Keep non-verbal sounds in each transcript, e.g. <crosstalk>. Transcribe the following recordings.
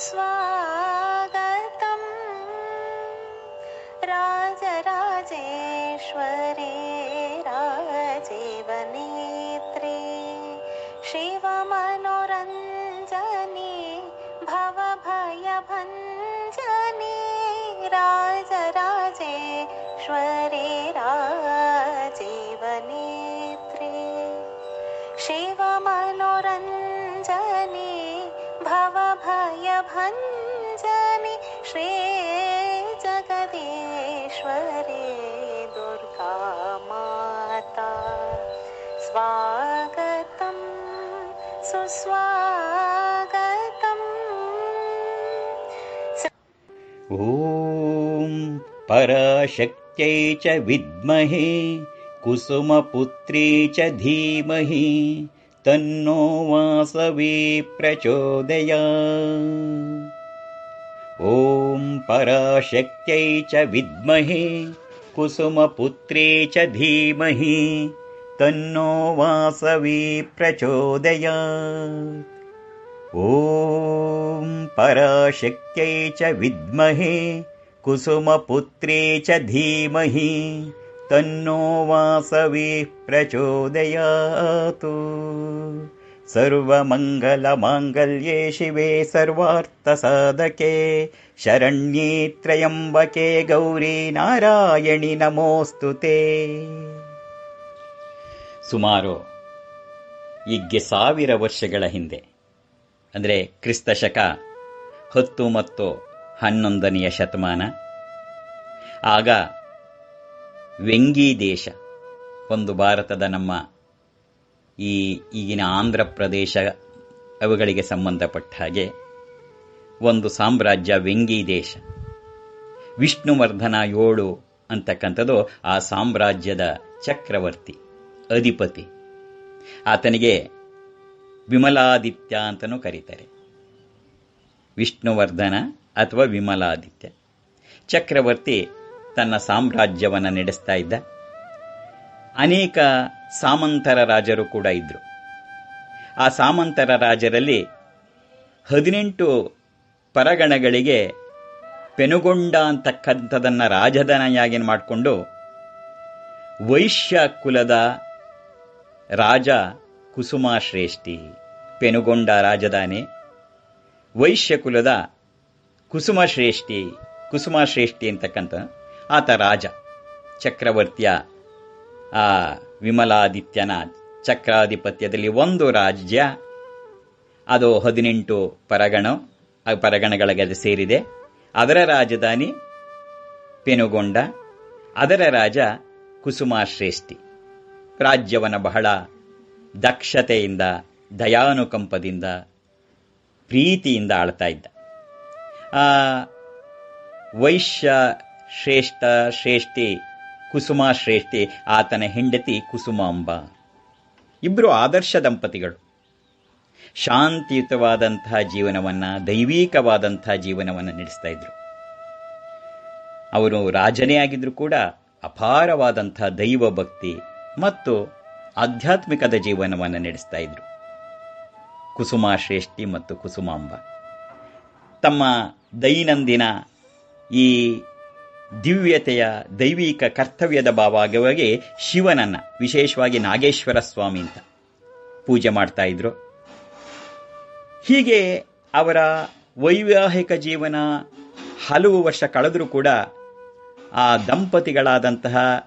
smile. स्वागतं सुस्वागतम्। ॐ पराशक्त्यै च विद्महे कुसुमपुत्री च धीमहि तन्नो वासवी प्रचोदया ॐ पराशक्त्यै च विद्महे कुसुमपुत्री च धीमहि तन्नो वासवी प्रचोदयात्। ॐ पराशक्त्यै च विद्महे कुसुमपुत्री च धीमहि तन्नो वासवी प्रचोदयातु। सर्वमङ्गलमाङ्गल्ये शिवे सर्वार्थसाधके शरण्ये त्र्यम्बके गौरी नारायणि ನಮೋऽस्तु ते ಸುಮಾರು ಈಗ್ಗೆ ಸಾವಿರ ವರ್ಷಗಳ ಹಿಂದೆ, ಅಂದರೆ ಕ್ರಿಸ್ತ ಶಕ ಹತ್ತು ಮತ್ತು ಹನ್ನೊಂದನೆಯ ಶತಮಾನ, ಆಗ ವೆಂಗಿ ದೇಶ, ಒಂದು ಭಾರತದ ನಮ್ಮ ಈ ಈಗಿನ ಆಂಧ್ರ ಪ್ರದೇಶ ಅವುಗಳಿಗೆ ಸಂಬಂಧಪಟ್ಟ ಹಾಗೆ, ಒಂದು ಸಾಮ್ರಾಜ್ಯ ವೆಂಗಿ ದೇಶ. ವಿಷ್ಣುವರ್ಧನ ಏಳು ಅಂತಕ್ಕಂಥದ್ದು ಆ ಸಾಮ್ರಾಜ್ಯದ ಚಕ್ರವರ್ತಿ. ಅಧಿಪತಿ. ಆತನಿಗೆ ವಿಮಲಾದಿತ್ಯ ಅಂತಲೂ ಕರೀತಾರೆ. ವಿಷ್ಣುವರ್ಧನ ಅಥವಾ ವಿಮಲಾದಿತ್ಯ. ಚಕ್ರವರ್ತಿ ತನ್ನ ಸಾಮ್ರಾಜ್ಯವನ್ನು ನಡೆಸ್ತಾ ಇದ್ದ. ಅನೇಕ ಸಾಮಂತರ ರಾಜರು ಕೂಡ ಇದ್ದರು ಆ ಸಾಮಂತರ ರಾಜರಲ್ಲಿ ಹದಿನೆಂಟು ಪರಗಣಗಳಿಗೆ ಪೆನುಗೊಂಡ ಅಂತಕ್ಕಂಥದನ್ನು ರಾಜಧಾನಿಯಾಗಿ ಮಾಡಿಕೊಂಡು ವೈಶ್ಯ ಕುಲದ ರಾಜ ಕುಸುಮಾಶ್ರೇಷ್ಠಿ, ಪೆನುಗೊಂಡ ರಾಜಧಾನಿ. ವೈಶ್ಯ ಕುಲದ ಕುಸುಮಶ್ರೇಷ್ಠಿ, ಕುಸುಮಾಶ್ರೇಷ್ಠಿ ಅಂತಕ್ಕಂಥ ಆತ ರಾಜ. ಚಕ್ರವರ್ತಿಯ, ಆ ವಿಮಲಾದಿತ್ಯನ ಚಕ್ರಾಧಿಪತ್ಯದಲ್ಲಿ ಒಂದು ರಾಜ್ಯ. ಅದು ಹದಿನೆಂಟು ಪರಗಣ ಪರಗಣಗಳಿಗೆ ಸೇರಿದೆ. ಅದರ ರಾಜಧಾನಿ ಪೆನುಗೊಂಡ, ಅದರ ರಾಜ ಕುಸುಮಾಶ್ರೇಷ್ಠಿ. ರಾಜ್ಯವನ್ನು ಬಹಳ ದಕ್ಷತೆಯಿಂದ, ದಯಾನುಕಂಪದಿಂದ, ಪ್ರೀತಿಯಿಂದ ಆಳ್ತಾ ಇದ್ದ. ಆ, ವೈಶ್ಯ ಶ್ರೇಷ್ಠ ಶ್ರೇಷ್ಠಿ ಕುಸುಮ ಶ್ರೇಷ್ಠಿ, ಆತನ ಹೆಂಡತಿ ಕುಸುಮಾಂಬ ಇಬ್ಬರು ಆದರ್ಶ ದಂಪತಿಗಳು. ಶಾಂತಿಯುತವಾದಂತಹ ಜೀವನವನ್ನು ದೈವೀಕವಾದಂತಹ ಜೀವನವನ್ನು ನಡೆಸ್ತಾ ಇದ್ರು. ಅವರು ರಾಜನೇ ಆಗಿದ್ರು ಕೂಡ ಅಪಾರವಾದಂಥ ದೈವ ಭಕ್ತಿ ಮತ್ತು ಆಧ್ಯಾತ್ಮಿಕದ ಜೀವನವನ್ನು ನಡೆಸ್ತಾ ಇದ್ರು. ಕುಸುಮಾ ಶ್ರೇಷ್ಠಿ ಮತ್ತು ಕುಸುಮಾಂಬ. ತಮ್ಮ ದೈನಂದಿನ ಈ ದಿವ್ಯತೆಯ ದೈವಿಕ ಕರ್ತವ್ಯದ ಭಾವವಾಗಿ ಶಿವನನ್ನ, ವಿಶೇಷವಾಗಿ ನಾಗೇಶ್ವರ ಸ್ವಾಮಿ ಅಂತ ಪೂಜೆ ಮಾಡ್ತಾ ಇದ್ರು. ಹೀಗೆ ಅವರ ವೈವಾಹಿಕ ಜೀವನ ಹಲವು ವರ್ಷ ಕಳೆದರೂ ಕೂಡ ಆ ದಂಪತಿಗಳಾದಂತಹ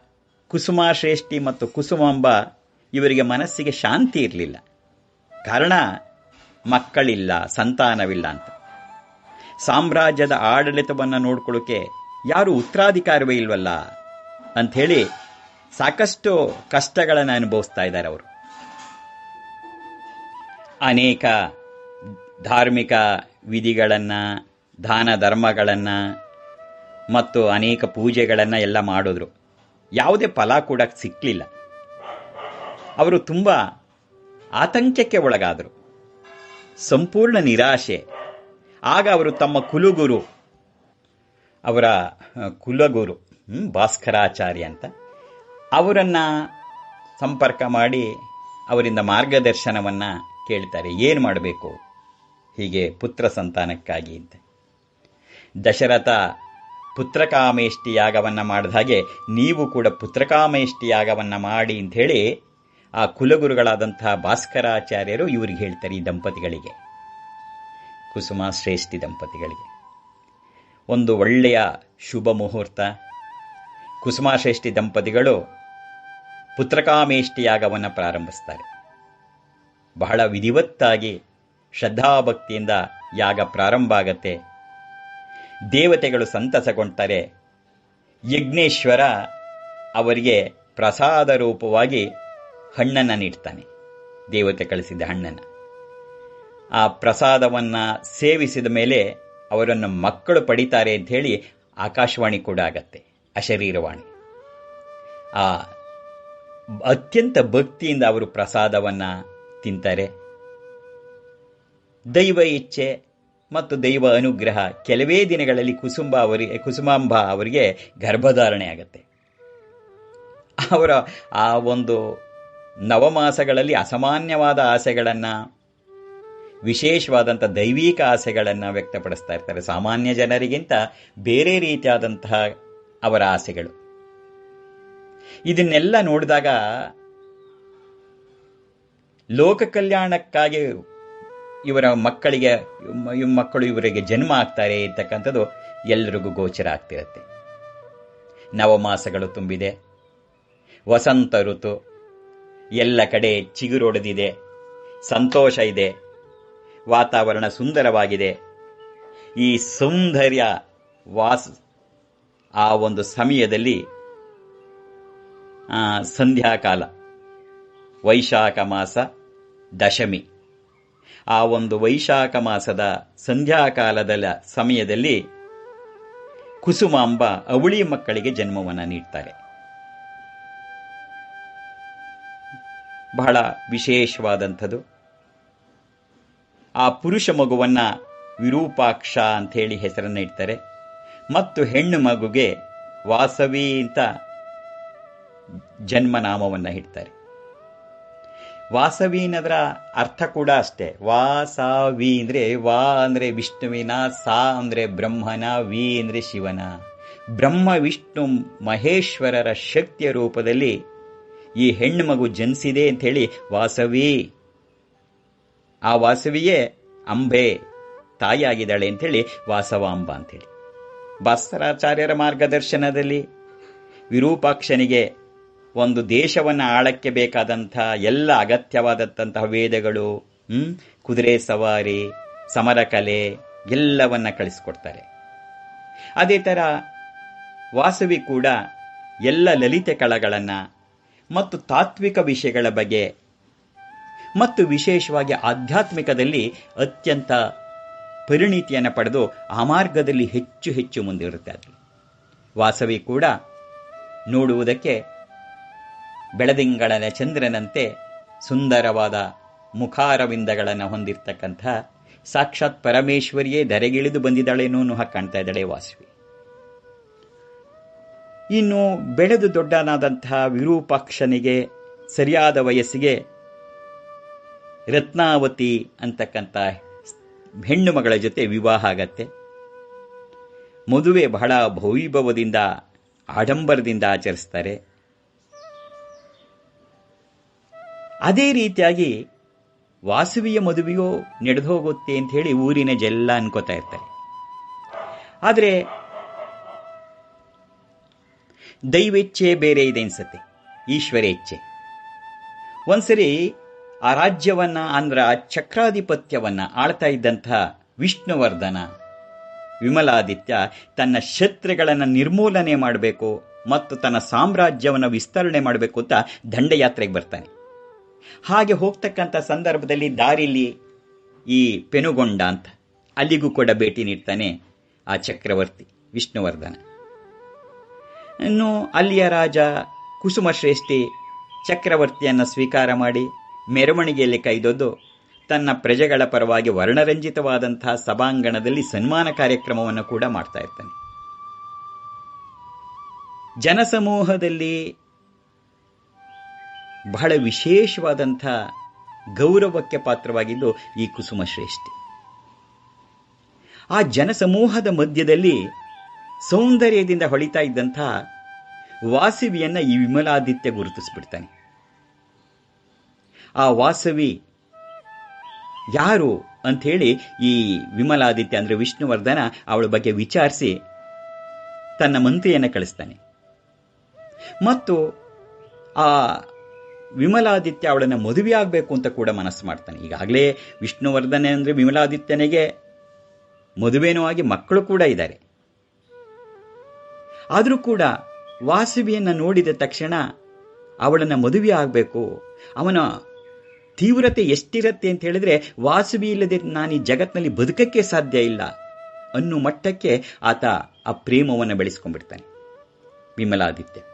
ಕುಸುಮಾ ಶ್ರೇಷ್ಠಿ ಮತ್ತು ಕುಸುಮಾಂಬ ಇವರಿಗೆ ಮನಸ್ಸಿಗೆ ಶಾಂತಿ ಇರಲಿಲ್ಲ. ಕಾರಣ, ಮಕ್ಕಳಿಲ್ಲ, ಸಂತಾನವಿಲ್ಲ ಅಂತ. ಸಾಮ್ರಾಜ್ಯದ ಆಡಳಿತವನ್ನು ನೋಡ್ಕೊಳ್ಳೋಕೆ ಯಾರು ಉತ್ತರಾಧಿಕಾರವೇ ಇಲ್ವಲ್ಲ ಅಂಥೇಳಿ ಸಾಕಷ್ಟು ಕಷ್ಟಗಳನ್ನು ಅನುಭವಿಸ್ತಾ ಇದ್ದಾರೆ ಅವರು. ಅನೇಕ ಧಾರ್ಮಿಕ ವಿಧಿಗಳನ್ನು, ದಾನ ಧರ್ಮಗಳನ್ನು ಮತ್ತು ಅನೇಕ ಪೂಜೆಗಳನ್ನು ಎಲ್ಲ ಮಾಡಿದ್ರು. ಯಾವುದೇ ಫಲ ಕೂಡ ಸಿಕ್ಕಲಿಲ್ಲ ಅವರು ತುಂಬ ಆತಂಕಕ್ಕೆ ಒಳಗಾದರು. ಸಂಪೂರ್ಣ ನಿರಾಶೆ. ಆಗ ಅವರು ತಮ್ಮ ಕುಲುಗುರು, ಅವರ ಕುಲಗುರು ಭಾಸ್ಕರಾಚಾರ್ಯ ಅಂತ, ಅವರನ್ನು ಸಂಪರ್ಕ ಮಾಡಿ ಅವರಿಂದ ಮಾರ್ಗದರ್ಶನವನ್ನು ಕೇಳ್ತಾರೆ. ಏನು ಮಾಡಬೇಕು? ಹೀಗೆ ಪುತ್ರ ಸಂತಾನಕ್ಕಾಗಿ ಅಂತ. ದಶರಥ ಪುತ್ರಕಾಮೇಷ್ಟಿ ಯಾಗವನ್ನ ಮಾಡಿದ ಹಾಗೆ ನೀವು ಕೂಡ ಪುತ್ರಕಾಮೇಷ್ಟಿ ಯಾಗವನ್ನ ಮಾಡಿ ಅಂಥೇಳಿ ಆ ಕುಲಗುರುಗಳಾದಂತಹ ಭಾಸ್ಕರಾಚಾರ್ಯರು ಇವ್ರಿಗೆ ಹೇಳ್ತಾರೆ ಈ ದಂಪತಿಗಳಿಗೆ. ಕುಸುಮ ಶ್ರೇಷ್ಠಿ ದಂಪತಿಗಳಿಗೆ. ಒಂದು ಒಳ್ಳೆಯ ಶುಭ ಮುಹೂರ್ತ. ಕುಸುಮಾಶ್ರೇಷ್ಠಿ ದಂಪತಿಗಳು ಪುತ್ರಕಾಮೇಷ್ಟಿ ಯಾಗವನ್ನು ಪ್ರಾರಂಭಿಸ್ತಾರೆ. ಬಹಳ ವಿಧಿವತ್ತಾಗಿ ಶ್ರದ್ಧಾಭಕ್ತಿಯಿಂದ ಯಾಗ ಪ್ರಾರಂಭ ಆಗತ್ತೆ. ದೇವತೆಗಳು ಸಂತಸಗೊಂಡರೆ ಯಜ್ಞೇಶ್ವರ ಅವರಿಗೆ ಪ್ರಸಾದ ರೂಪವಾಗಿ ಹಣ್ಣನ್ನು ನೀಡ್ತಾನೆ. ದೇವತೆ ಕಳಿಸಿದ ಹಣ್ಣನ್ನು. ಆ ಪ್ರಸಾದವನ್ನು ಸೇವಿಸಿದ ಮೇಲೆ ಅವರನ್ನು ಮಕ್ಕಳು ಪಡಿತಾರೆ ಅಂತ ಹೇಳಿ ಆಕಾಶವಾಣಿ ಕೂಡ ಆಗತ್ತೆ, ಅಶರೀರವಾಣಿ. ಆ ಅತ್ಯಂತ ಭಕ್ತಿಯಿಂದ ಅವರು ಪ್ರಸಾದವನ್ನು ತಿಂತಾರೆ. ದೈವ ಇಚ್ಛೆ ಮತ್ತು ದೈವ ಅನುಗ್ರಹ ಕೆಲವೇ ದಿನಗಳಲ್ಲಿ ಕುಸುಂಬ ಅವರಿಗೆ ಕುಸುಮಾಂಬ ಅವರಿಗೆ ಗರ್ಭಧಾರಣೆ ಆಗತ್ತೆ ಅವರ ಆ ಒಂದು ನವಮಾಸಗಳಲ್ಲಿ ಅಸಾಮಾನ್ಯವಾದ ಆಸೆಗಳನ್ನು, ವಿಶೇಷವಾದಂಥ ದೈವಿಕ ಆಸೆಗಳನ್ನು ವ್ಯಕ್ತಪಡಿಸ್ತಾ ಇರ್ತಾರೆ. ಸಾಮಾನ್ಯ ಜನರಿಗಿಂತ ಬೇರೆ ರೀತಿಯಾದಂತಹ ಅವರ ಆಸೆಗಳು. ಇದನ್ನೆಲ್ಲ ನೋಡಿದಾಗ ಲೋಕ ಕಲ್ಯಾಣಕ್ಕಾಗಿ ಇವರ ಮಕ್ಕಳಿಗೆ ಮಕ್ಕಳು ಇವರಿಗೆ ಜನ್ಮ ಆಗ್ತಾರೆ ಇರ್ತಕ್ಕಂಥದ್ದು ಎಲ್ಲರಿಗೂ ಗೋಚರ ಆಗ್ತಿರುತ್ತೆ. ನವಮಾಸಗಳು ತುಂಬಿದೆ. ವಸಂತ ಋತು. ಎಲ್ಲ ಕಡೆ ಚಿಗುರೊಡೆದಿದೆ. ಸಂತೋಷ ಇದೆ. ವಾತಾವರಣ ಸುಂದರವಾಗಿದೆ. ಈ ಸೌಂದರ್ಯ ವಾಸ, ಆ ಒಂದು ಸಮಯದಲ್ಲಿ ಸಂಧ್ಯಾಕಾಲ, ವೈಶಾಖ ಮಾಸ, ದಶಮಿ. ಆ ಒಂದು ವೈಶಾಖ ಮಾಸದ ಸಂಧ್ಯಾಕಾಲದ ಸಮಯದಲ್ಲಿ ಕುಸುಮಾಂಬ ಅವಳಿ ಮಕ್ಕಳಿಗೆ ಜನ್ಮವನ್ನು ನೀಡ್ತಾರೆ. ಬಹಳ ವಿಶೇಷವಾದಂಥದ್ದು. ಆ ಪುರುಷ ಮಗುವನ್ನ ವಿರೂಪಾಕ್ಷ ಅಂತ ಹೇಳಿ ಹೆಸರನ್ನು ಇಡ್ತಾರೆ. ಮತ್ತು ಹೆಣ್ಣು ಮಗುಗೆ ವಾಸವಿ ಅಂತ ಜನ್ಮನಾಮವನ್ನು ಇಡ್ತಾರೆ. ವಾಸವಿ ಅನ್ನೋದ್ರ ಅರ್ಥ ಕೂಡ ಅಷ್ಟೇ. ವಾಸವಿ ಅಂದ್ರೆ ವಾ ಅಂದ್ರೆ ವಿಷ್ಣುವಿನ, ಸಾ ಅಂದ್ರೆ ಬ್ರಹ್ಮನ, ವಿ ಅಂದ್ರೆ ಶಿವನ. ಬ್ರಹ್ಮ, ವಿಷ್ಣು, ಮಹೇಶ್ವರರ ಶಕ್ತಿಯ ರೂಪದಲ್ಲಿ ಈ ಹೆಣ್ಣು ಮಗು ಜನಿಸಿದೆ ಹೇಳಿ ವಾಸವಿ. ಆ ವಾಸವಿಯೇ ಅಂಬೆ, ತಾಯಿಯಾಗಿದ್ದಾಳೆ ಅಂಥೇಳಿ ವಾಸವಾಂಬ ಅಂಥೇಳಿ ಭಾಸ್ಕರಾಚಾರ್ಯರ ಮಾರ್ಗದರ್ಶನದಲ್ಲಿ ವಿರೂಪಾಕ್ಷನಿಗೆ ಒಂದು ದೇಶವನ್ನು ಆಳಕ್ಕೆ ಬೇಕಾದಂಥ ಎಲ್ಲ ಅಗತ್ಯವಾದಂತಹ ವೇದಗಳು ಕುದುರೆ ಸವಾರಿ, ಸಮರ ಕಲೆ ಎಲ್ಲವನ್ನ ಕಳಿಸ್ಕೊಡ್ತಾರೆ. ಅದೇ ಥರ ವಾಸವಿ ಕೂಡ ಎಲ್ಲ ಲಲಿತ ಕಳಗಳನ್ನು ಮತ್ತು ತಾತ್ವಿಕ ವಿಷಯಗಳ ಬಗ್ಗೆ ಮತ್ತು ವಿಶೇಷವಾಗಿ ಆಧ್ಯಾತ್ಮಿಕದಲ್ಲಿ ಅತ್ಯಂತ ಪರಿಣಿತಿಯನ್ನು ಪಡೆದು ಆ ಮಾರ್ಗದಲ್ಲಿ ಹೆಚ್ಚು ಹೆಚ್ಚು ಮುಂದಿರುತ್ತೆ ಅದು. ವಾಸವಿ ಕೂಡ ನೋಡುವುದಕ್ಕೆ ಬೆಳದಿಂಗಳನ ಚಂದ್ರನಂತೆ ಸುಂದರವಾದ ಮುಖಾರವಿಂದಗಳನ್ನು ಹೊಂದಿರ್ತಕ್ಕಂಥ ಸಾಕ್ಷಾತ್ ಪರಮೇಶ್ವರಿಯೇ ಧರೆಗಿಳಿದು ಬಂದಿದ್ದಾಳೇನೋ ಹಾಗೆ ಕಾಣ್ತಾ ಇದ್ದಾಳೆ ವಾಸವಿ. ಇನ್ನು ಬೆಳೆದು ದೊಡ್ಡನಾದಂತಹ ವಿರೂಪಾಕ್ಷನಿಗೆ ಸರಿಯಾದ ವಯಸ್ಸಿಗೆ ರತ್ನಾವತಿ ಅಂತಕ್ಕಂಥ ಹೆಣ್ಣು ಮಗಳ ಜೊತೆ ವಿವಾಹ ಆಗತ್ತೆ. ಮದುವೆ ಬಹಳ ಭವೈಭವದಿಂದ ಆಡಂಬರದಿಂದ ಆಚರಿಸ್ತಾರೆ. ಅದೇ ರೀತಿಯಾಗಿ ವಾಸವಿಯ ಮದುವೆಯೋ ನಡೆದು ಹೋಗುತ್ತೆ ಅಂತ ಹೇಳಿ ಊರಿನ ಜೆಲ್ಲ ಅನ್ಕೋತಾ ಇರ್ತಾರೆ. ಆದರೆ ದೈವೇಚ್ಛೆ ಬೇರೆ ಇದೆ ಅನ್ಸತ್ತೆ, ಈಶ್ವರ ಇಚ್ಛೆ. ಒಂದ್ಸರಿ ಆ ರಾಜ್ಯವನ್ನ ಅಂದ್ರ ಚಕ್ರಾಧಿಪತ್ಯವನ್ನ ಆಳ್ತಾ ಇದ್ದಂಥ ವಿಷ್ಣುವರ್ಧನ, ವಿಮಲಾದಿತ್ಯ ತನ್ನ ಶತ್ರುಗಳನ್ನು ನಿರ್ಮೂಲನೆ ಮಾಡಬೇಕು ಮತ್ತು ತನ್ನ ಸಾಮ್ರಾಜ್ಯವನ್ನು ವಿಸ್ತರಣೆ ಮಾಡಬೇಕು ಅಂತ ದಂಡಯಾತ್ರೆಗೆ ಬರ್ತಾನೆ. ಹಾಗೆ ಹೋಗ್ತಕ್ಕಂಥ ಸಂದರ್ಭದಲ್ಲಿ ದಾರಿಲಿ ಈ ಪೆನುಗೊಂಡ ಅಂತ ಅಲ್ಲಿಗೂ ಕೂಡ ಭೇಟಿ ನೀಡ್ತಾನೆ ಆ ಚಕ್ರವರ್ತಿ ವಿಷ್ಣುವರ್ಧನ. ಇನ್ನು ಅಲ್ಲಿಯ ರಾಜ ಕುಸುಮಶ್ರೇಷ್ಠಿ ಚಕ್ರವರ್ತಿಯನ್ನು ಸ್ವೀಕಾರ ಮಾಡಿ ಮೆರವಣಿಗೆಯಲ್ಲಿ ಕೈದೊದ್ದು ತನ್ನ ಪ್ರಜೆಗಳ ಪರವಾಗಿ ವರ್ಣರಂಜಿತವಾದಂತಹ ಸಭಾಂಗಣದಲ್ಲಿ ಸನ್ಮಾನ ಕಾರ್ಯಕ್ರಮವನ್ನು ಕೂಡ ಮಾಡ್ತಾ ಇರ್ತಾನೆ. ಜನಸಮೂಹದಲ್ಲಿ ಬಹಳ ವಿಶೇಷವಾದಂಥ ಗೌರವಕ್ಕೆ ಪಾತ್ರವಾಗಿದ್ದು ಈ ಕುಸುಮ ಶ್ರೇಷ್ಠಿ. ಆ ಜನಸಮೂಹದ ಮಧ್ಯದಲ್ಲಿ ಸೌಂದರ್ಯದಿಂದ ಹೊಳಿತಾ ಇದ್ದಂಥ ವಾಸವಿಯನ್ನ ಈ ವಿಮಲಾದಿತ್ಯ ಗುರುತಿಸ್ಬಿಡ್ತಾನೆ. ಆ ವಾಸವಿ ಯಾರು ಅಂಥೇಳಿ ಈ ವಿಮಲಾದಿತ್ಯ ಅಂದರೆ ವಿಷ್ಣುವರ್ಧನ ಅವಳ ಬಗ್ಗೆ ವಿಚಾರಿಸಿ ತನ್ನ ಮಂತ್ರಿಯನ್ನ ಕಳಿಸ್ತಾನೆ. ಮತ್ತು ಆ ವಿಮಲಾದಿತ್ಯ ಅವಳನ್ನು ಮದುವೆ ಆಗಬೇಕು ಅಂತ ಕೂಡ ಮನಸ್ಸು ಮಾಡ್ತಾನೆ. ಈಗಾಗಲೇ ವಿಷ್ಣುವರ್ಧನೆ ಅಂದರೆ ವಿಮಲಾದಿತ್ಯನಿಗೆ ಮದುವೆನೂ ಆಗಿ ಮಕ್ಕಳು ಕೂಡ ಇದ್ದಾರೆ. ಆದರೂ ಕೂಡ ವಾಸವಿಯನ್ನು ನೋಡಿದ ತಕ್ಷಣ ಅವಳನ್ನು ಮದುವೆ ಆಗಬೇಕು ಅವನ ತೀವ್ರತೆ ಎಷ್ಟಿರತ್ತೆ ಅಂತ ಹೇಳಿದ್ರೆ, ವಾಸವಿ ಇಲ್ಲದೆ ನಾನು ಈ ಜಗತ್ತಿನಲ್ಲಿ ಬದುಕಕ್ಕೆ ಸಾಧ್ಯ ಇಲ್ಲ ಅನ್ನೋ ಮಟ್ಟಕ್ಕೆ ಆತ ಆ ಪ್ರೇಮವನ್ನು ಬೆಳೆಸ್ಕೊಂಡ್ಬಿಡ್ತಾನೆ ವಿಮಲಾದಿತ್ಯ.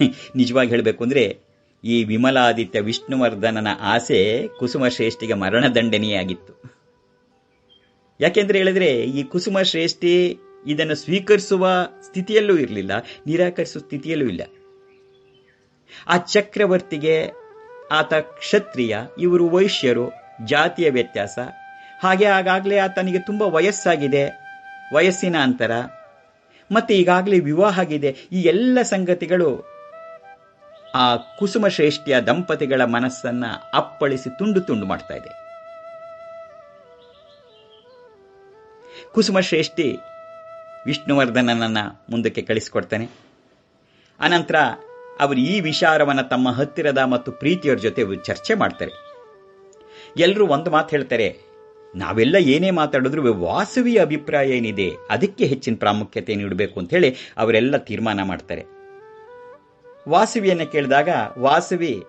<laughs> ನಿಜವಾಗಿ ಹೇಳಬೇಕು ಅಂದ್ರೆ, ಈ ವಿಮಲಾದಿತ್ಯ ವಿಷ್ಣುವರ್ಧನನ ಆಸೆ ಕುಸುಮ ಶ್ರೇಷ್ಠಿಗೆ ಮರಣದಂಡನೆಯಾಗಿತ್ತು. ಯಾಕೆಂದ್ರೆ ಹೇಳಿದ್ರೆ, ಈ ಕುಸುಮ ಶ್ರೇಷ್ಠಿ ಇದನ್ನು ಸ್ವೀಕರಿಸುವ ಸ್ಥಿತಿಯಲ್ಲೂ ಇರಲಿಲ್ಲ, ನಿರಾಕರಿಸುವ ಸ್ಥಿತಿಯಲ್ಲೂ ಇಲ್ಲ. ಆ ಚಕ್ರವರ್ತಿಗೆ, ಆತ ಕ್ಷತ್ರಿಯ, ಇವರು ವೈಶ್ಯರು, ಜಾತಿಯ ವ್ಯತ್ಯಾಸ. ಹಾಗೆ ಆಗಾಗಲೇ ಆತನಿಗೆ ತುಂಬ ವಯಸ್ಸಾಗಿದೆ, ವಯಸ್ಸಿನ ಅಂತರ. ಮತ್ತೆ ಈಗಾಗಲೇ ವಿವಾಹ ಆಗಿದೆ ಈ ಎಲ್ಲ ಸಂಗತಿಗಳು ಆ ಕುಸುಮ ಶ್ರೇಷ್ಠಿಯ ದಂಪತಿಗಳ ಮನಸ್ಸನ್ನ ಅಪ್ಪಳಿಸಿ ತುಂಡು ತುಂಡು ಮಾಡ್ತಾ ಇದೆ. ಕುಸುಮ ಶ್ರೇಷ್ಠಿ ವಿಷ್ಣುವರ್ಧನನನ್ನ ಮುಂದಕ್ಕೆ ಕಳಿಸಿಕೊಡ್ತಾನೆ. ಅನಂತರ ಅವರು ಈ ವಿಚಾರವನ್ನು ತಮ್ಮ ಹತ್ತಿರದ ಮತ್ತು ಪ್ರೀತಿಯವ್ರ ಜೊತೆ ಚರ್ಚೆ ಮಾಡ್ತಾರೆ. ಎಲ್ಲರೂ ಒಂದು ಮಾತು ಹೇಳ್ತಾರೆ, ನಾವೆಲ್ಲ ಏನೇ ಮಾತಾಡಿದ್ರು ವಾಸುವಿಯ ಅಭಿಪ್ರಾಯ ಏನಿದೆ, ಅದಕ್ಕೆ ಹೆಚ್ಚಿನ ಪ್ರಾಮುಖ್ಯತೆ ನೀಡಬೇಕು ಅಂತ ಹೇಳಿ ಅವರೆಲ್ಲ ತೀರ್ಮಾನ ಮಾಡ್ತಾರೆ. ವಾಸವಿಯನ್ನು ಕೇಳಿದಾಗ, ವಾಸವಿ,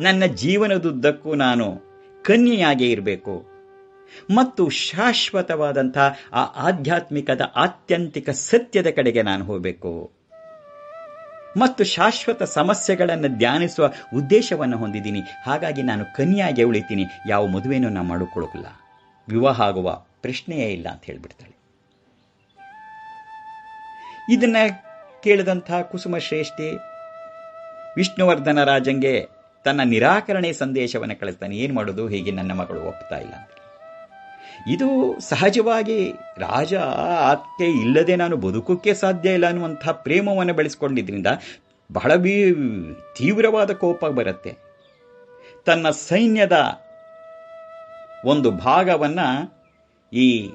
ನನ್ನ ಜೀವನದುದ್ದಕ್ಕೂ ನಾನು ಕನ್ಯೆಯಾಗೇ ಇರಬೇಕು. ಮತ್ತು ಶಾಶ್ವತವಾದಂಥ ಆ ಆಧ್ಯಾತ್ಮಿಕದ ಆತ್ಯಂತಿಕ ಸತ್ಯದ ಕಡೆಗೆ ನಾನು ಹೋಗಬೇಕು. ಮತ್ತು ಶಾಶ್ವತ ಸಮಸ್ಯೆಗಳನ್ನು ಧ್ಯಾನಿಸುವ ಉದ್ದೇಶವನ್ನು ಹೊಂದಿದ್ದೀನಿ. ಹಾಗಾಗಿ ನಾನು ಕನ್ಯಾಗೆ ಉಳಿತೀನಿ. ಯಾವ ಮದುವೆನೂ ನಾನು ಮಾಡಿಕೊಳ್ಳೋಕಿಲ್ಲ ವಿವಾಹ ಆಗುವ ಪ್ರಶ್ನೆಯೇ ಇಲ್ಲ ಅಂತ ಹೇಳಿಬಿಡ್ತಾಳೆ. ಇದನ್ನು ಕೇಳಿದಂಥ ಕುಸುಮ ಶ್ರೇಷ್ಠಿ ವಿಷ್ಣುವರ್ಧನ ರಾಜಂಗೆ ತನ್ನ ನಿರಾಕರಣೆ ಸಂದೇಶವನ್ನು ಕಳಿಸ್ತಾನೆ. ಏನು ಮಾಡೋದು? ಹೀಗೆ ನನ್ನ ಮಗಳು ಒಪ್ತಾ ಇಲ್ಲ ಇದು ಸಹಜವಾಗಿ ರಾಜ ಆಕೆ ಇಲ್ಲದೆ ನಾನು ಬದುಕೋಕ್ಕೆ ಸಾಧ್ಯ ಇಲ್ಲ ಅನ್ನುವಂಥ ಪ್ರೇಮವನ್ನು ಬೆಳೆಸ್ಕೊಂಡಿದ್ರಿಂದ ಬಹಳ ಬೀ ತೀವ್ರವಾದ ಕೋಪ ಬರುತ್ತೆ. ತನ್ನ ಸೈನ್ಯದ ಒಂದು ಭಾಗವನ್ನು ಈ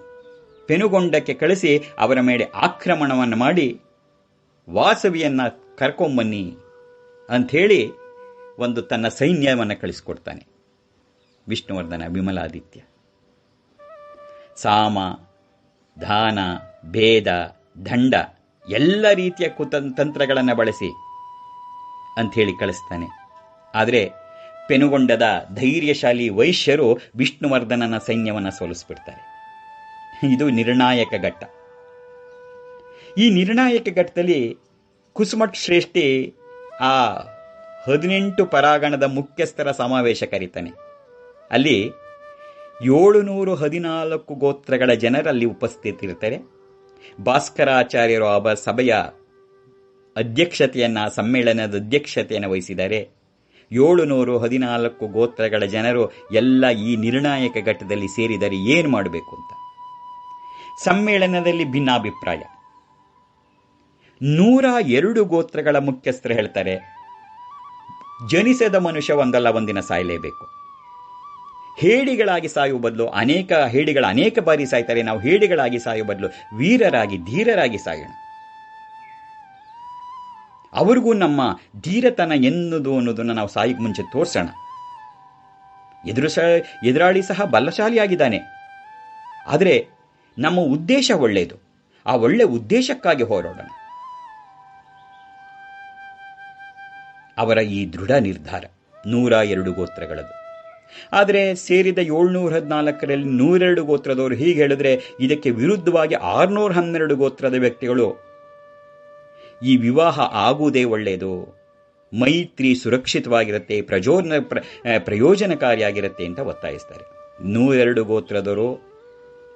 ಪೆನುಗೊಂಡಕ್ಕೆ ಕಳಿಸಿ ಅವರ ಮೇಲೆ ಆಕ್ರಮಣವನ್ನು ಮಾಡಿ ವಾಸವಿಯನ್ನು ಕರ್ಕೊಂಬನ್ನಿ ಅಂಥೇಳಿ ಒಂದು ತನ್ನ ಸೈನ್ಯವನ್ನು ಕಳಿಸ್ಕೊಡ್ತಾನೆ. ವಿಷ್ಣುವರ್ಧನ, ವಿಮಲಾದಿತ್ಯ. ಸಾಮ ದಾನ ಭೇದ, ದಂಡ ಎಲ್ಲ ರೀತಿಯ ಕುತಂತ್ರಗಳನ್ನು ಬಳಸಿ ಅಂಥೇಳಿ ಕಳಿಸ್ತಾನೆ. ಆದರೆ ಪೆನುಗೊಂಡದ ಧೈರ್ಯಶಾಲಿ ವೈಶ್ಯರು ವಿಷ್ಣುವರ್ಧನನ ಸೈನ್ಯವನ್ನು ಸೋಲಿಸ್ಬಿಡ್ತಾರೆ. ಇದು ನಿರ್ಣಾಯಕ ಘಟ್ಟ. ಈ ನಿರ್ಣಾಯಕ ಘಟ್ಟದಲ್ಲಿ ಕುಸುಮಠ್ ಶ್ರೇಷ್ಠಿ ಆ ಹದಿನೆಂಟು ಪರಾಗಣದ ಮುಖ್ಯಸ್ಥರ ಸಮಾವೇಶ ಕರೀತಾನೆ. ಅಲ್ಲಿ ಏಳುನೂರು ಹದಿನಾಲ್ಕು ಗೋತ್ರಗಳ ಜನರಲ್ಲಿ ಉಪಸ್ಥಿತಿರ್ತಾರೆ. ಭಾಸ್ಕರಾಚಾರ್ಯರು ಆ ಸಭೆಯ ಅಧ್ಯಕ್ಷತೆಯನ್ನು, ಸಮ್ಮೇಳನದ ಅಧ್ಯಕ್ಷತೆಯನ್ನು ವಹಿಸಿದ್ದಾರೆ. ಏಳುನೂರು ಹದಿನಾಲ್ಕು ಗೋತ್ರಗಳ ಜನರು ಎಲ್ಲ ಈ ನಿರ್ಣಾಯಕ ಘಟ್ಟದಲ್ಲಿ ಸೇರಿದರೆ ಏನು ಮಾಡಬೇಕು ಅಂತ. ಸಮ್ಮೇಳನದಲ್ಲಿ ಭಿನ್ನಾಭಿಪ್ರಾಯ. ನೂರ ಎರಡು ಗೋತ್ರಗಳ ಮುಖ್ಯಸ್ಥರು ಹೇಳ್ತಾರೆ, ಜನಿಸದ ಮನುಷ್ಯ ಒಂದಲ್ಲ, ಒಂದಿನ ಸಾಯಲೇಬೇಕು. ಹೇಡಿಗಳಾಗಿ ಸಾಯುವ ಬದಲು ಅನೇಕ, ಹೇಡಿಗಳ ಅನೇಕ ಬಾರಿ ಸಾಯ್ತಾರೆ, ನಾವು ಹೇಡಿಗಳಾಗಿ ಸಾಯುವ ಬದಲು ವೀರರಾಗಿ, ಧೀರರಾಗಿ ಸಾಯೋಣ. ಅವ್ರಿಗೂ ನಮ್ಮ ಧೀರತನ ಎನ್ನುವುದು ಅನ್ನೋದನ್ನು ನಾವು ಸಾಯಿಗೆ ಮುಂಚೆ ತೋರಿಸೋಣ. ಎದುರು ಎದುರಾಳಿ ಸಹ ಬಲಶಾಲಿಯಾಗಿದ್ದಾನೆ. ಆದರೆ ನಮ್ಮ ಉದ್ದೇಶ ಒಳ್ಳೆಯದು. ಆ ಒಳ್ಳೆ ಉದ್ದೇಶಕ್ಕಾಗಿ ಹೋರಾಡೋಣ. ಅವರ ಈ ದೃಢ ನಿರ್ಧಾರ ನೂರ ಎರಡು ಗೋತ್ರಗಳದು. ಆದರೆ ಸೇರಿದ ಏಳ್ನೂರ ಹದಿನಾಲ್ಕರಲ್ಲಿ ನೂರೆರಡು ಗೋತ್ರದವರು ಹೀಗೆ ಹೇಳಿದ್ರೆ ಇದಕ್ಕೆ ವಿರುದ್ಧವಾಗಿ ಆರ್ನೂರ ಹನ್ನೆರಡು ಗೋತ್ರದ ವ್ಯಕ್ತಿಗಳು. ಈ ವಿವಾಹ ಆಗುವುದೇ ಒಳ್ಳೆಯದು. ಮೈತ್ರಿ ಸುರಕ್ಷಿತವಾಗಿರುತ್ತೆ ಪ್ರಜೋನ ಪ್ರಯೋಜನಕಾರಿಯಾಗಿರುತ್ತೆ ಅಂತ ಒತ್ತಾಯಿಸ್ತಾರೆ. ನೂರೆರಡು ಗೋತ್ರದವರು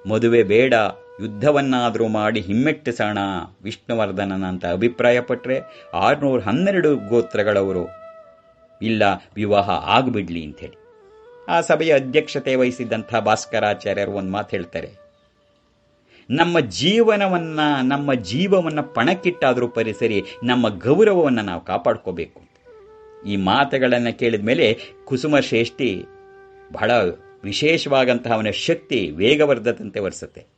ಮದುವೆ ಬೇಡ ಯುದ್ಧವನ್ನಾದರೂ ಮಾಡಿ ಹಿಮ್ಮೆಟ್ಟಿಸೋಣ ವಿಷ್ಣುವರ್ಧನನ ಅಂತ ಅಭಿಪ್ರಾಯಪಟ್ಟರೆ ಆರುನೂರ ಹನ್ನೆರಡು ಗೋತ್ರಗಳವರು ಇಲ್ಲ, ವಿವಾಹ ಆಗಿಬಿಡ್ಲಿ ಅಂಥೇಳಿ. ಆ ಸಭೆಯ ಅಧ್ಯಕ್ಷತೆ ವಹಿಸಿದ್ದಂಥ ಭಾಸ್ಕರಾಚಾರ್ಯರು ಒಂದು ಮಾತು ಹೇಳ್ತಾರೆ. ನಮ್ಮ ಜೀವನವನ್ನು, ನಮ್ಮ ಜೀವವನ್ನು ಪಣಕ್ಕಿಟ್ಟಾದರೂ ಪರಿಸರಿ ನಮ್ಮ ಗೌರವವನ್ನು ನಾವು ಕಾಪಾಡ್ಕೋಬೇಕು ಈ ಮಾತುಗಳನ್ನು ಕೇಳಿದ ಮೇಲೆ ಕುಸುಮ ಶ್ರೇಷ್ಠಿ ಬಹಳ ವಿಶೇಷವಾದಂತಹ ಅವನ ಶಕ್ತಿ ವೇಗವರ್ಧದಂತೆ ವರ್ಸುತ್ತೆ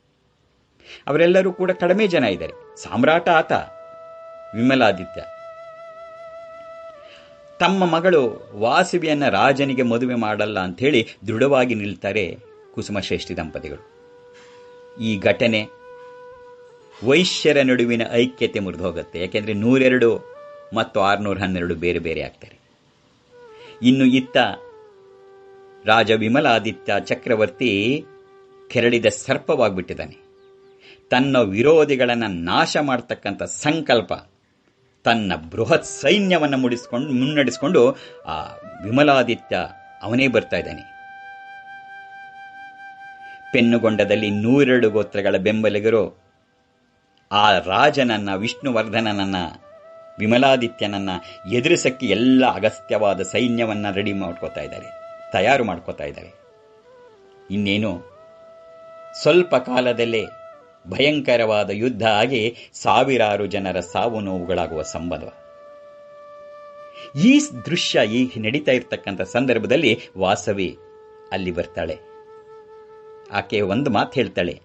ಅವರೆಲ್ಲರೂ ಕೂಡ ಕಡಿಮೆ ಜನ ಇದ್ದಾರೆ. ಸಾಮ್ರಾಟ ಆತ ವಿಮಲಾದಿತ್ಯ. ತಮ್ಮ ಮಗಳು ವಾಸುವಿಯನ್ನ ರಾಜನಿಗೆ ಮದುವೆ ಮಾಡಲ್ಲ ಅಂಥೇಳಿ ದೃಢವಾಗಿ ನಿಲ್ತಾರೆ ಕುಸುಮಶ್ರೇಷ್ಠಿ ದಂಪತಿಗಳು. ಈ ಘಟನೆ ವೈಶ್ಯರ ನಡುವಿನ ಐಕ್ಯತೆ ಮುರಿದು ಹೋಗುತ್ತೆ ಯಾಕೆಂದ್ರೆ ನೂರೆರಡು ಮತ್ತು ಆರುನೂರ ಹನ್ನೆರಡು ಬೇರೆ ಬೇರೆ ಆಗ್ತಾರೆ. ಇನ್ನು ಇತ್ತ ರಾಜ ವಿಮಲಾದಿತ್ಯ ಚಕ್ರವರ್ತಿ ಕೆರಳಿದ ಸರ್ಪವಾಗಿಬಿಟ್ಟಿದ್ದಾನೆ. ತನ್ನ ವಿರೋಧಿಗಳನ್ನು ನಾಶ ಮಾಡತಕ್ಕಂಥ ಸಂಕಲ್ಪ, ತನ್ನ ಬೃಹತ್ ಸೈನ್ಯವನ್ನು ಮುಡಿಸ್ಕೊಂಡು, ಮುನ್ನಡೆಸಿಕೊಂಡು ಆ ವಿಮಲಾದಿತ್ಯ ಅವನೇ ಬರ್ತಾ ಇದ್ದಾನೆ. ಪೆನ್ನುಗೊಂಡದಲ್ಲಿ ನೂರೆರಡು ಗೋತ್ರಗಳ ಬೆಂಬಲಿಗರು ಆ ರಾಜನನ್ನ, ವಿಷ್ಣುವರ್ಧನನನ್ನ, ವಿಮಲಾದಿತ್ಯನನ್ನ ಎದುರಿಸಕ್ಕೆ ಎಲ್ಲ ಅಗತ್ಯವಾದ ಸೈನ್ಯವನ್ನ ರೆಡಿ ಮಾಡ್ಕೋತಾ ಇದ್ದಾರೆ, ತಯಾರು ಮಾಡ್ಕೋತಾ ಇದ್ದಾರೆ. ಇನ್ನೇನು? ಸ್ವಲ್ಪ ಕಾಲದಲ್ಲೇ ಭಯಂಕರವಾದ ಯುದ್ಧ ಆಗಿ ಸಾವಿರಾರು ಜನರ ಸಾವು ನೋವುಗಳಾಗುವ ಸಂಬಂಧ. ಈ ದೃಶ್ಯ ಈಗ ನಡೀತಾ ಇರ್ತಕ್ಕಂಥ ಸಂದರ್ಭದಲ್ಲಿ ವಾಸವಿ ಅಲ್ಲಿ ಬರ್ತಾಳೆ. ಆಕೆ ಒಂದು ಮಾತು ಹೇಳ್ತಾಳೆ.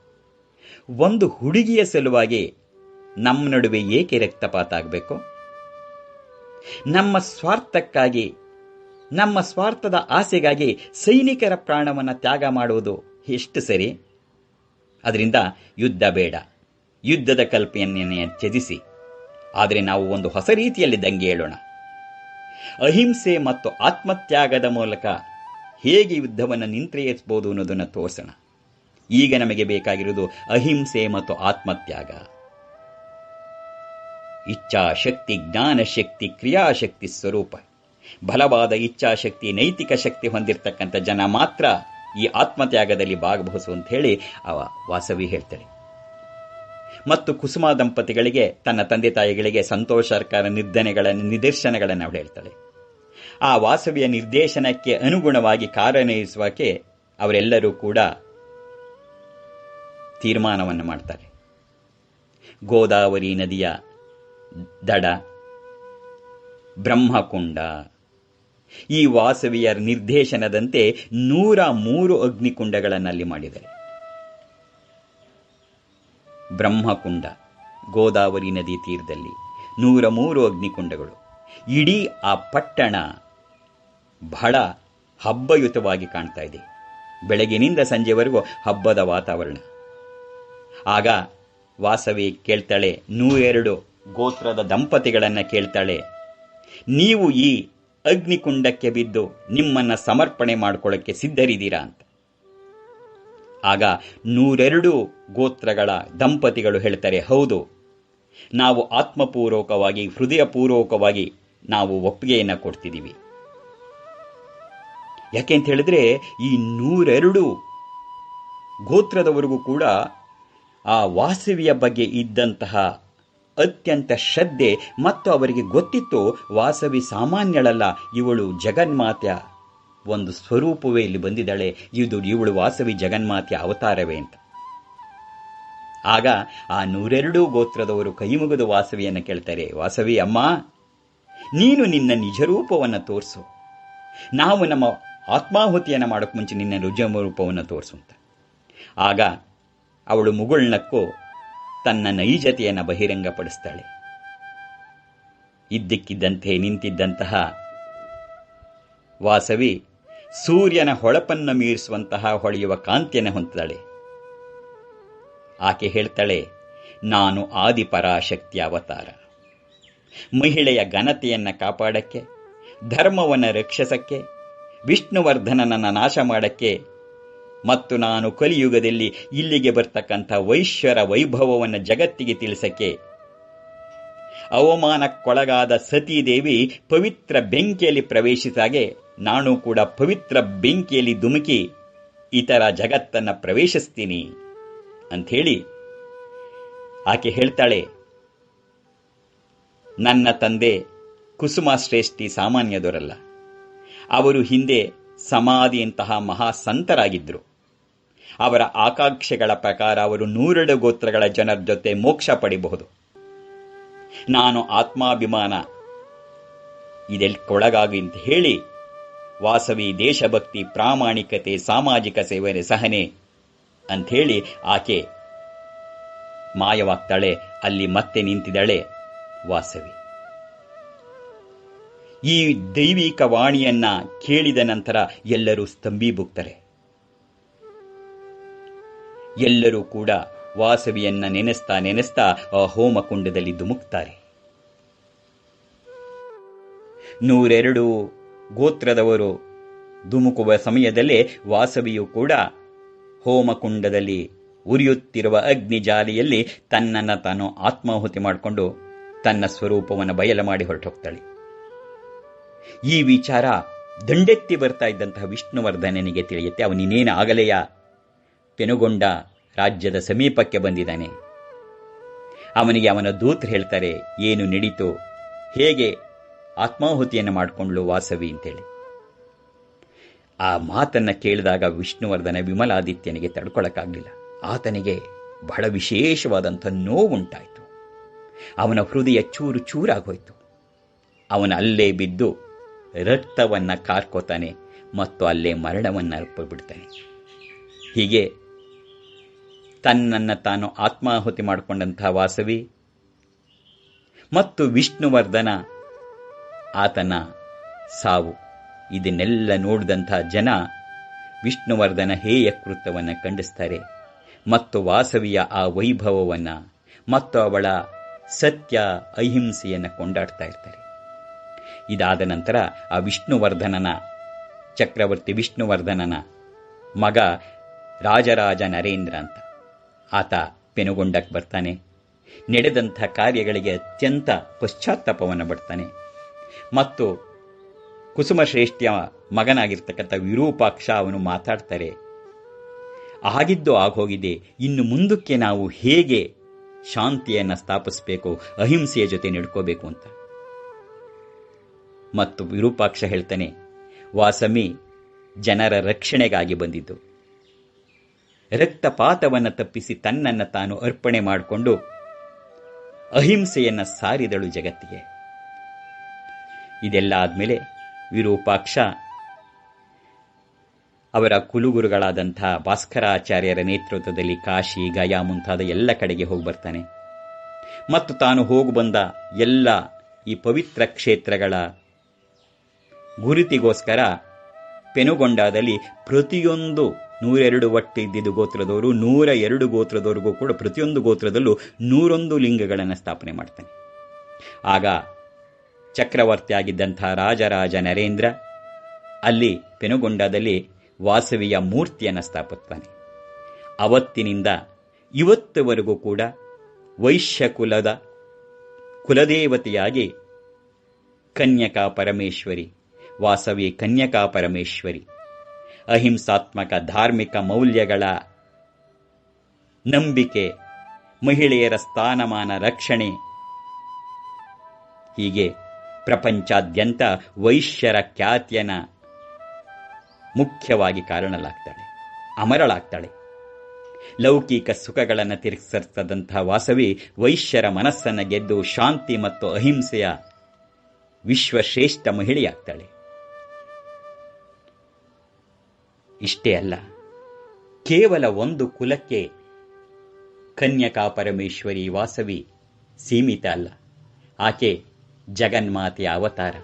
ಒಂದು ಹುಡುಗಿಯ ಸಲುವಾಗಿ ನಮ್ಮ ನಡುವೆ ಏಕೆ ರಕ್ತಪಾತ ಆಗಬೇಕು ನಮ್ಮ ಸ್ವಾರ್ಥಕ್ಕಾಗಿ, ನಮ್ಮ ಸ್ವಾರ್ಥದ ಆಸೆಗಾಗಿ ಸೈನಿಕರ ಪ್ರಾಣವನ್ನು ತ್ಯಾಗ ಮಾಡುವುದು ಎಷ್ಟು ಸರಿ? ಅದರಿಂದ ಯುದ್ಧ ಬೇಡ. ಯುದ್ಧದ ಕಲ್ಪನೆಯನ್ನೇ ತ್ಯಜಿಸಿ. ಆದರೆ ನಾವು ಒಂದು ಹೊಸ ರೀತಿಯಲ್ಲಿ ದಂಗೆ ಹೇಳೋಣ ಅಹಿಂಸೆ ಮತ್ತು ಆತ್ಮತ್ಯಾಗದ ಮೂಲಕ ಹೇಗೆ ಯುದ್ಧವನ್ನು ನಿಂತ್ರಿಸಬಹುದು ಅನ್ನೋದನ್ನು ತೋರಿಸೋಣ. ಈಗ ನಮಗೆ ಬೇಕಾಗಿರುವುದು ಅಹಿಂಸೆ ಮತ್ತು ಆತ್ಮತ್ಯಾಗ. ಇಚ್ಛಾಶಕ್ತಿ, ಜ್ಞಾನಶಕ್ತಿ, ಕ್ರಿಯಾಶಕ್ತಿ ಸ್ವರೂಪ. ಬಲವಾದ ಇಚ್ಛಾಶಕ್ತಿ, ನೈತಿಕ ಶಕ್ತಿ ಹೊಂದಿರತಕ್ಕಂಥ ಜನ ಮಾತ್ರ ಈ ಆತ್ಮತ್ಯಾಗದಲ್ಲಿ ಭಾಗವಹಿಸು ಅಂತ ಹೇಳಿ ಅವ ವಾಸವಿ ಹೇಳ್ತಾಳೆ. ಮತ್ತು ಕುಸುಮ ದಂಪತಿಗಳಿಗೆ, ತನ್ನ ತಂದೆ ತಾಯಿಗಳಿಗೆ ಸಂತೋಷಕರ ನಿರ್ಧನೆಗಳ, ನಿದರ್ಶನಗಳನ್ನು ಅವಳು ಹೇಳ್ತಾಳೆ. ಆ ವಾಸವಿಯ ನಿರ್ದೇಶನಕ್ಕೆ ಅನುಗುಣವಾಗಿ ಕಾರ್ಯನಿರ್ವಹಿಸುವಕ್ಕೆ ಅವರೆಲ್ಲರೂ ಕೂಡ ತೀರ್ಮಾನವನ್ನು ಮಾಡ್ತಾರೆ. ಗೋದಾವರಿ ನದಿಯ ದಡ ಬ್ರಹ್ಮಕುಂಡ. ಈ ವಾಸವಿಯ ನಿರ್ದೇಶನದಂತೆ ನೂರ ಮೂರು ಅಗ್ನಿಕುಂಡಗಳನ್ನಲ್ಲಿ ಮಾಡಿದ್ದಾರೆ ಬ್ರಹ್ಮಕುಂಡ, ಗೋದಾವರಿ ನದಿ ತೀರದಲ್ಲಿ ನೂರ ಮೂರು ಅಗ್ನಿಕುಂಡಗಳು. ಇಡೀ ಆ ಪಟ್ಟಣ ಬಹಳ ಹಬ್ಬಯುತವಾಗಿ ಕಾಣ್ತಾ ಇದೆ. ಬೆಳಗಿನಿಂದ ಸಂಜೆವರೆಗೂ ಹಬ್ಬದ ವಾತಾವರಣ. ಆಗ ವಾಸವಿ ಕೇಳ್ತಾಳೆ, ನೂರೆರಡು ಗೋತ್ರದ ದಂಪತಿಗಳನ್ನು ಕೇಳ್ತಾಳೆ. ನೀವು ಈ ಅಗ್ನಿಕುಂಡಕ್ಕೆ ಬಿದ್ದು ನಿಮ್ಮನ್ನ ಸಮರ್ಪಣೆ ಮಾಡಿಕೊಳ್ಳಕ್ಕೆ ಸಿದ್ಧರಿದ್ದೀರಾ ಅಂತ. ಆಗ ನೂರೆರಡು ಗೋತ್ರಗಳ ದಂಪತಿಗಳು ಹೇಳ್ತಾರೆ, ಹೌದು, ನಾವು ಆತ್ಮಪೂರ್ವಕವಾಗಿ, ಹೃದಯಪೂರ್ವಕವಾಗಿ ನಾವು ಒಪ್ಪಿಗೆಯನ್ನು ಕೊಡ್ತಿದ್ದೀವಿ. ಯಾಕೆ ಅಂತ ಹೇಳಿದ್ರೆ, ಈ ನೂರೆರಡು ಗೋತ್ರದವರೆಗೂ ಕೂಡ ಆ ವಾಸವಿಯ ಬಗ್ಗೆ ಇದ್ದಂತಹ ಅತ್ಯಂತ ಶ್ರದ್ಧೆ ಮತ್ತು ಅವರಿಗೆ ಗೊತ್ತಿತ್ತು, ವಾಸವಿ ಸಾಮಾನ್ಯಳಲ್ಲ, ಇವಳು ಜಗನ್ಮಾತ್ಯ. ಒಂದು ಸ್ವರೂಪವೇ ಇಲ್ಲಿ ಬಂದಿದ್ದಾಳೆ, ಇದು ಇವಳು ವಾಸವಿ ಜಗನ್ಮಾತೆಯ ಅವತಾರವೇ ಅಂತ. ಆಗ ಆ ನೂರೆರಡು ಗೋತ್ರದವರು ಕೈಮುಗದ ವಾಸವಿಯನ್ನು ಕೇಳ್ತಾರೆ, ವಾಸವಿ ಅಮ್ಮ, ನೀನು ನಿನ್ನ ನಿಜರೂಪವನ್ನು ತೋರಿಸು. ನಾವು ನಮ್ಮ ಆತ್ಮಾಹುತಿಯನ್ನು ಮಾಡೋಕ್ಕೆ ಮುಂಚೆ ನಿನ್ನ ನಿಜ ರೂಪವನ್ನು ತೋರಿಸು ಅಂತ. ಆಗ ಅವಳು ಮುಗುಳ್ನಕ್ಕೂ ತನ್ನ ನೈಜತೆಯನ್ನು ಬಹಿರಂಗಪಡಿಸ್ತಾಳೆ. ಇದ್ದಕ್ಕಿದ್ದಂತೆ ನಿಂತಿದ್ದಂತಹ ವಾಸವಿ ಸೂರ್ಯನ ಹೊಳಪನ್ನು ಮೀರಿಸುವಂತಹ ಹೊಳೆಯುವ ಕಾಂತಿಯನ್ನು ಹೊಂದಿದ್ದಾಳೆ ಆಕೆ ಹೇಳ್ತಾಳೆ, ನಾನು ಆದಿಪರಾಶಕ್ತಿ ಅವತಾರ. ಮಹಿಳೆಯ ಘನತೆಯನ್ನು ಕಾಪಾಡಕ್ಕೆ, ಧರ್ಮವನ್ನು ರಕ್ಷಿಸಕ್ಕೆ, ವಿಷ್ಣುವರ್ಧನನನ್ನು ನಾಶ ಮಾಡಕ್ಕೆ ಮತ್ತು ನಾನು ಕಲಿಯುಗದಲ್ಲಿ ಇಲ್ಲಿಗೆ ಬರ್ತಕ್ಕಂಥ ವೈಶ್ವರ ವೈಭವವನ್ನು ಜಗತ್ತಿಗೆ ತಿಳಿಸಕ್ಕೆ. ಅವಮಾನಕ್ಕೊಳಗಾದ ಸತೀದೇವಿ ಪವಿತ್ರ ಬೆಂಕಿಯಲ್ಲಿ ಪ್ರವೇಶಿಸಾಗೆ ನಾನು ಕೂಡ ಪವಿತ್ರ ಬೆಂಕಿಯಲ್ಲಿ ಧುಮುಕಿ ಇತರ ಜಗತ್ತನ್ನ ಪ್ರವೇಶಿಸ್ತೀನಿ ಅಂಥೇಳಿ ಆಕೆ ಹೇಳ್ತಾಳೆ, ನನ್ನ ತಂದೆ ಕುಸುಮ ಶ್ರೇಷ್ಠಿ ಸಾಮಾನ್ಯದವರಲ್ಲ, ಅವರು ಹಿಂದೆ ಸಮಾಧಿಯಂತಹ ಮಹಾ ಸಂತರಾಗಿದ್ದರು ಅವರ ಆಕಾಂಕ್ಷೆಗಳ ಪ್ರಕಾರ ಅವರು ನೂರೆರಡು ಗೋತ್ರಗಳ ಜನರ ಜೊತೆ ಮೋಕ್ಷ ಪಡಿಬಹುದು. ನಾನು ಆತ್ಮಾಭಿಮಾನ. ಇದೆಲ್ಕೊಳಗಾಗಿ ಅಂತ ಹೇಳಿ ವಾಸವಿ ದೇಶಭಕ್ತಿ, ಪ್ರಾಮಾಣಿಕತೆ, ಸಾಮಾಜಿಕ ಸೇವನೆ ಸಹನೆ ಅಂಥೇಳಿ ಆಕೆ ಮಾಯವಾಗ್ತಾಳೆ. ಅಲ್ಲಿ ಮತ್ತೆ ನಿಂತಿದ್ದಾಳೆ ವಾಸವಿ. ಈ ದೈವಿಕ ವಾಣಿಯನ್ನ ಕೇಳಿದ ನಂತರ ಎಲ್ಲರೂ ಸ್ತಂಭೀಭೂಗ್ತಾರೆ ಎಲ್ಲರೂ ಕೂಡ ವಾಸವಿಯನ್ನ ನೆನೆಸ್ತಾ ನೆನೆಸ್ತಾ, ಆ ಹೋಮಕುಂಡದಲ್ಲಿ ಧುಮುಕ್ತಾರೆ ನೂರೆರಡು ಗೋತ್ರದವರು ಧುಮುಕುವ ಸಮಯದಲ್ಲೇ ವಾಸವಿಯು ಕೂಡ ಹೋಮಕುಂಡದಲ್ಲಿ ಉರಿಯುತ್ತಿರುವ ಅಗ್ನಿ ಜಾಲಿಯಲ್ಲಿ ತನ್ನನ್ನು ತಾನು ಆತ್ಮಾಹುತಿ ಮಾಡಿಕೊಂಡು ತನ್ನ ಸ್ವರೂಪವನ್ನು ಬಯಲು ಮಾಡಿ ಹೊರಟೋಗ್ತಾಳೆ. ಈ ವಿಚಾರ ದಂಡೆತ್ತಿ ಬರ್ತಾ ಇದ್ದಂತಹ ವಿಷ್ಣುವರ್ಧನನಿಗೆ ತಿಳಿಯುತ್ತೆ. ಅವನಿನ್ನೇನು ಆಗಲೆಯ ಪೆನುಗೊಂಡ ರಾಜ್ಯದ ಸಮೀಪಕ್ಕೆ ಬಂದಿದ್ದಾನೆ. ಅವನಿಗೆ ಅವನ ದೂತರು ಹೇಳ್ತಾರೆ, ಏನು ನಡೀತು, ಹೇಗೆ ಆತ್ಮಾಹುತಿಯನ್ನು ಮಾಡಿಕೊಂಡ್ಲು ವಾಸವಿ? ಅಂತೇಳಿ. ಆ ಮಾತನ್ನ ಕೇಳಿದಾಗ ವಿಷ್ಣುವರ್ಧನ ವಿಮಲಾದಿತ್ಯನಿಗೆ ತಡ್ಕೊಳಕ್ಕಾಗಲಿಲ್ಲ. ಆತನಿಗೆ ಬಹಳ ವಿಶೇಷವಾದಂಥ ನೋವುಂಟಾಯಿತು. ಅವನ ಹೃದಯ ಚೂರು ಚೂರಾಗೋಯ್ತು. ಅವನ ಅಲ್ಲೇ ಬಿದ್ದು ರಕ್ತವನ್ನು ಕಾರ್ಕೋತಾನೆ ಮತ್ತು ಅಲ್ಲೇ ಮರಣವನ್ನು ಅರ್ಪಿಬಿಡ್ತಾನೆ. ಹೀಗೆ ತನ್ನನ್ನು ತಾನು ಆತ್ಮಾಹುತಿ ಮಾಡಿಕೊಂಡಂತಹ ವಾಸವಿ ಮತ್ತು ವಿಷ್ಣುವರ್ಧನ ಆತನ ಸಾವು. ಇದನ್ನೆಲ್ಲ ನೋಡಿದಂಥ ಜನ ವಿಷ್ಣುವರ್ಧನ ಹೇಯ ಕೃತ್ಯವನ್ನು ಖಂಡಿಸ್ತಾರೆ. ಮತ್ತು ವಾಸವಿಯ ಆ ವೈಭವವನ್ನು ಮತ್ತು ಅವಳ ಸತ್ಯ ಅಹಿಂಸೆಯನ್ನು ಕೊಂಡಾಡ್ತಾ ಇರ್ತಾರೆ. ಇದಾದ ನಂತರ ಆ ವಿಷ್ಣುವರ್ಧನನ ಚಕ್ರವರ್ತಿ ವಿಷ್ಣುವರ್ಧನನ ಮಗ ರಾಜರಾಜ ನರೇಂದ್ರ ಅಂತ. ಆತ ಪೆನುಗೊಂಡಕ್ಕೆ ಬರ್ತಾನೆ. ನಡೆದಂಥ ಕಾರ್ಯಗಳಿಗೆ ಅತ್ಯಂತ ಪಶ್ಚಾತ್ತಾಪವನ್ನು ಪಡ್ತಾನೆ. ಮತ್ತು ಕುಸುಮಶ್ರೇಷ್ಠಿಯ ಮಗನಾಗಿರ್ತಕ್ಕಂಥ ವಿರೂಪಾಕ್ಷ ಅವನು ಮಾತಾಡ್ತಾರೆ ಆಗಿದ್ದು ಆಗೋಗಿದೆ, ಇನ್ನು ಮುಂದಕ್ಕೆ ನಾವು ಹೇಗೆ ಶಾಂತಿಯನ್ನು ಸ್ಥಾಪಿಸಬೇಕು, ಅಹಿಂಸೆಯ ಜೊತೆ ನಡ್ಕೋಬೇಕು ಅಂತ. ಮತ್ತು ವಿರೂಪಾಕ್ಷ ಹೇಳ್ತಾನೆ, ವಾಸಮಿ, ಜನರ ರಕ್ಷಣೆಗಾಗಿ ಬಂದಿದ್ದು. ರಕ್ತಪಾತವನ್ನು ತಪ್ಪಿಸಿ ತನ್ನನ್ನು ತಾನು ಅರ್ಪಣೆ ಮಾಡಿಕೊಂಡು ಅಹಿಂಸೆಯನ್ನು ಸಾರಿದಳು ಜಗತ್ತಿಗೆ. ಇದೆಲ್ಲ ಆದಮೇಲೆ ವಿರೂಪಾಕ್ಷ ಅವರ ಕುಲುಗುರುಗಳಾದಂಥ ಭಾಸ್ಕರಾಚಾರ್ಯರ ನೇತೃತ್ವದಲ್ಲಿ ಕಾಶಿ, ಗಯಾ ಮುಂತಾದ ಎಲ್ಲ ಕಡೆಗೆ ಹೋಗಿ ಬರ್ತಾನೆ. ಮತ್ತು ತಾನು ಹೋಗಿ ಬಂದ ಎಲ್ಲ ಈ ಪವಿತ್ರ ಕ್ಷೇತ್ರಗಳ ಗುರುತಿಗೋಸ್ಕರ ಪೆನುಗೊಂಡಾದಲ್ಲಿ ಪ್ರತಿಯೊಂದು ನೂರೆರಡು ಒಟ್ಟು ಇದ್ದಿದ್ದು ಗೋತ್ರದವರು ನೂರ ಎರಡು ಗೋತ್ರದವರೆಗೂ ಕೂಡ ಪ್ರತಿಯೊಂದು ಗೋತ್ರದಲ್ಲೂ ನೂರೊಂದು ಲಿಂಗಗಳನ್ನು ಸ್ಥಾಪನೆ ಮಾಡ್ತಾನೆ. ಆಗ ಚಕ್ರವರ್ತಿಯಾಗಿದ್ದಂಥ ರಾಜರಾಜ ನರೇಂದ್ರ ಅಲ್ಲಿ ಪೆನುಗೊಂಡದಲ್ಲಿ ವಾಸವಿಯ ಮೂರ್ತಿಯನ್ನು ಸ್ಥಾಪಿಸ್ತಾನೆ. ಅವತ್ತಿನಿಂದ ಇವತ್ತುವರೆಗೂ ಕೂಡ ವೈಶ್ಯ ಕುಲದ ಕುಲದೇವತೆಯಾಗಿ ಕನ್ಯಕಾ ಪರಮೇಶ್ವರಿ, ವಾಸವಿ ಕನ್ಯಕಾ ಪರಮೇಶ್ವರಿ ಅಹಿಂಸಾತ್ಮಕ ಧಾರ್ಮಿಕ ಮೌಲ್ಯಗಳ ನಂಬಿಕೆ, ಮಹಿಳೆಯರ ಸ್ಥಾನಮಾನ ರಕ್ಷಣೆ, ಹೀಗೆ ಪ್ರಪಂಚಾದ್ಯಂತ ವೈಶ್ಯರ ಖ್ಯಾತಿಯನ ಮುಖ್ಯವಾಗಿ ಕಾರಣಲಾಗ್ತಾಳೆ ಅಮರಳಾಗ್ತಾಳೆ. ಲೌಕಿಕ ಸುಖಗಳನ್ನು ತಿರಸ್ಕರಿಸದಂತಹ ವಾಸವಿ ವೈಶ್ಯರ ಮನಸ್ಸನ್ನು ಗೆದ್ದು ಶಾಂತಿ ಮತ್ತು ಅಹಿಂಸೆಯ ವಿಶ್ವಶ್ರೇಷ್ಠ ಮಹಿಳೆಯಾಗ್ತಾಳೆ. ಇಷ್ಟೇ ಅಲ್ಲ. ಕೇವಲ ಒಂದು ಕುಲಕ್ಕೆ ಕನ್ಯಕಾ ಪರಮೇಶ್ವರಿ ವಾಸವಿ ಸೀಮಿತ ಅಲ್ಲ. ಆಕೆ ಜಗನ್ಮಾತೆಯ ಅವತಾರ.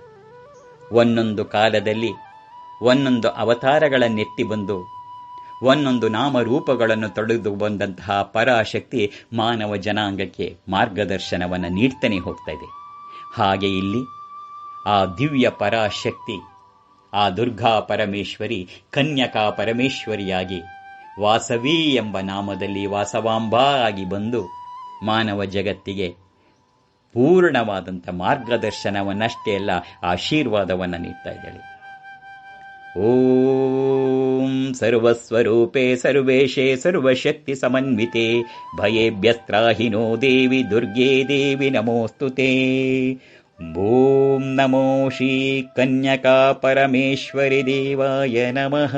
ಒಂದೊಂದು ಕಾಲದಲ್ಲಿ ಒಂದೊಂದು ಅವತಾರಗಳನ್ನೆತ್ತಿ ಬಂದು ಒಂದೊಂದು ನಾಮರೂಪಗಳನ್ನು ತೊಳೆದು ಬಂದಂತಹ ಪರಾಶಕ್ತಿ ಮಾನವ ಜನಾಂಗಕ್ಕೆ ಮಾರ್ಗದರ್ಶನವನ್ನು ನೀಡ್ತಾನೆ ಹೋಗ್ತಾ ಇದೆ. ಹಾಗೆ ಇಲ್ಲಿ ಆ ದಿವ್ಯ ಪರಾಶಕ್ತಿ ಆ ದುರ್ಗಾ ಪರಮೇಶ್ವರಿ, ಕನ್ಯಕಾ ಪರಮೇಶ್ವರಿಯಾಗಿ ವಾಸವಿ ಎಂಬ ನಾಮದಲ್ಲಿ ವಾಸವಾಂಬಾ ಆಗಿ ಬಂದು ಮಾನವ ಜಗತ್ತಿಗೆ ಪೂರ್ಣವಾದಂಥ ಮಾರ್ಗದರ್ಶನವನ್ನಷ್ಟೇ ಅಲ್ಲ, ಆಶೀರ್ವಾದವನ್ನು ನೀಡ್ತಾ ಇದ್ದಾಳೆ. ಓಂ ಸರ್ವಸ್ವರೂಪೇ ಸರ್ವೇಶೇ ಸರ್ವಶಕ್ತಿ ಸಮನ್ವಿತೆ, ಭಯೇಭ್ಯಸ್ತ್ರಾಹಿನೋ ದೇವಿ ದುರ್ಗೇ ದೇವಿ ನಮೋಸ್ತುತೆ. ों नमो श्री देवाय नमः।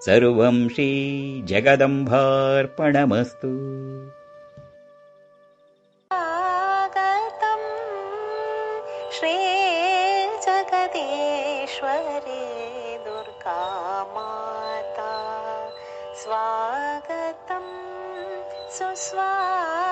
सर्वं श्रीजगदम्भार्पणमस्तु स्वागतम् श्रीजगतीश्वरी दुर्गा माता स्वागतं सुस्वा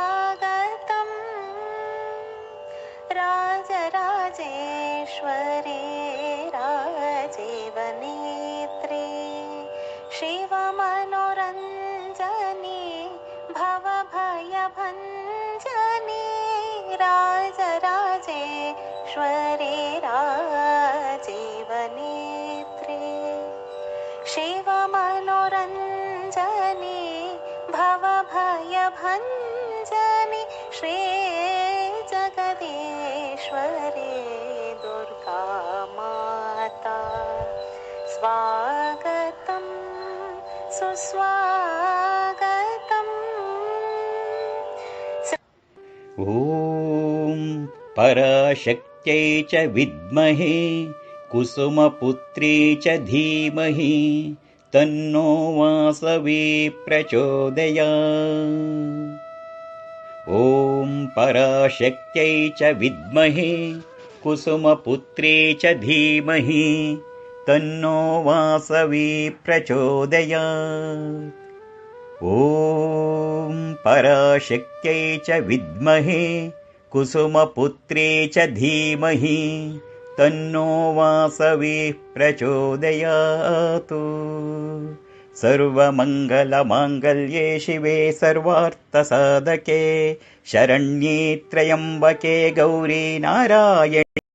सुस्वागतम् ॐ पराशक्त्यै च विद्महे कुसुमपुत्री च धीमहि तन्नो वासवी प्रचोदया ॐ पराशक्त्यै च विद्महे कुसुमपुत्री च धीमहि तन्नो वासवी प्रचोदयात् ॐ पराशक्त्यै च विद्महे कुसुमपुत्री च धीमहि तन्नो वासवी प्रचोदयातु। सर्वमङ्गलमाङ्गल्ये शिवे सर्वार्थसाधके शरण्ये त्र्यम्बके गौरी नारायणे